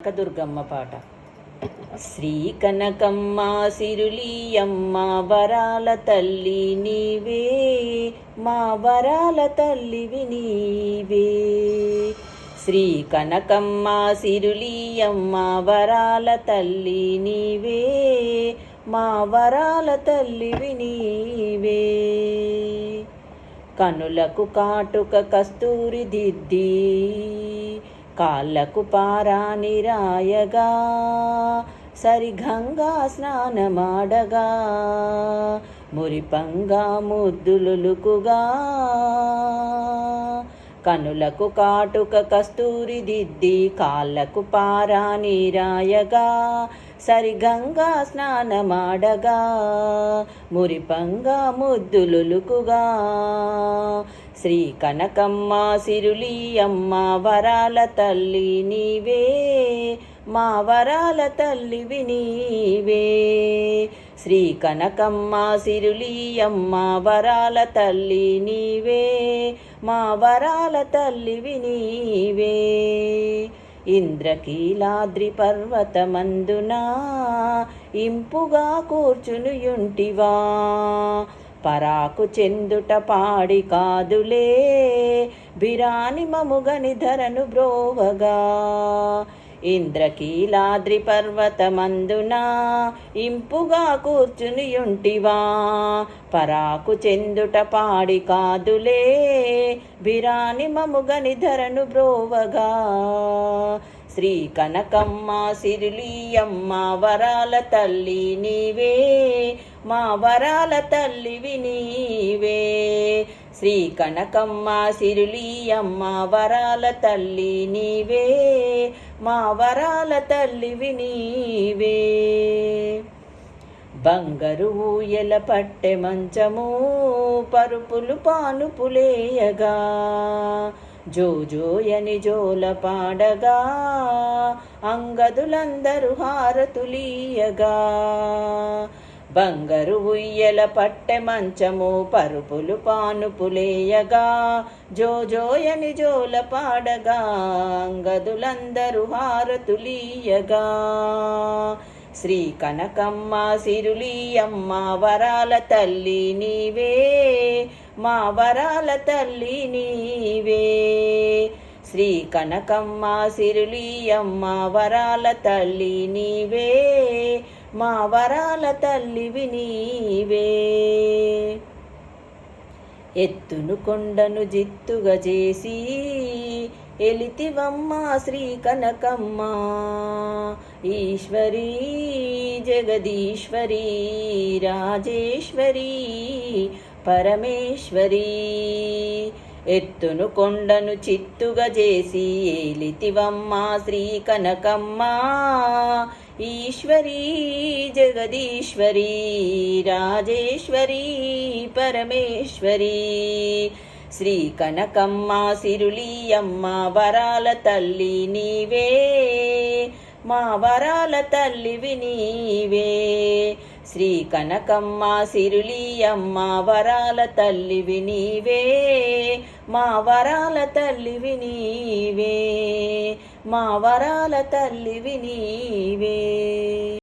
కనకదుర్గమ్మ పాట. శ్రీ కనకమ్మ సిరులీయమ్మ వరాల తల్లి నీవే మా వరాల తల్లివి నీవే శ్రీ కనకమ్మ సిరులీయమ్మ వరాల తల్లి నీవే మా వరాల తల్లివి నీవే కనులకు కాటుక కస్తూరి దిద్ది కాళ్ళకు పారాని రాయగా సరిగంగా స్నానమాడగా మురిపంగా ముద్దులులుకుగా కనులకు కాటుక కస్తూరి దిద్ది కాళ్ళకు పారాని రాయగా సరిగంగా స్నానమాడగా మురిపంగా ముద్దులులుకుగా శ్రీ కనకమ్మ సిరులీయమ్మ వరాల తల్లి నీవే మా వరాల తల్లివి నీవే శ్రీ కనకమ్మ సిరులీయమ్మ వరాల తల్లి నీవే మా వరాల తల్లివి నీవే ఇంద్రకీలాద్రి పర్వతమందునా ఇంపుగా కూర్చునుయుంటివా. పరాకు చెందుట పాడి కాదులే బిరాని మముగని ధరను బ్రోవగా. ఇంద్రకీలాద్రి పర్వతమందున ఇంపుగా కూర్చునియుంటివా? పరాకు చెందుట పాడి కాదులే బిరాని మముగని ధరను బ్రోవగా. శ్రీ కనకమ్మ సిరిలీయమ్మ వరాల తల్లి నీవే మా వరాల తల్లివి నీవే. శ్రీ కనకమ్మ సిరులీయమ్మ వరాల తల్లి నీవే మా వరాల తల్లివి నీవే. బంగారు ఊయల పట్టె మంచము పరుపులు పానుపులేయగా. జోజోయని జోల పాడగా అంగదులందరూ హారతులీయగా. బంగారు ఉయ్యల పట్టె మంచము పరుపులు పానుపులేయగా జోజోయని జోల పాడగా అంగదులందరూ హారతులీయగా. శ్రీ కనకమ్మ సిరులీయమ్మ వరాల తల్లి నీవే మా వరాల తల్లి నీవే. శ్రీ కనకమ్మ సిరులీయమ్మ వరాల తల్లి నీవే మా వరాల తల్లివి నీవే. ఎత్తును కొండను జిత్తుగా చేసి ఎలితివమ్మ శ్రీ కనకమ్మ ఈశ్వరీ జగదీశ్వరీ రాజేశ్వరీ పరమేశ్వరీ. ఎత్తును కొండను చిత్తుగా చేసి ఏలితివమ్మ శ్రీ కనకమ్మ ఈశ్వరీ జగదీశ్వరీ రాజేశ్వరీ పరమేశ్వరీ. శ్రీ కనకమ్మ సిరులీయమ్మ వరాల తల్లి నీవే. మా వరాల తల్లివి నీవే. శ్రీ కనకమ్మ సిరులీయమ్మ వరాల తల్లివి నీవే మా వరాల తల్లివి నీవే మా వరాల తల్లివి నీవే.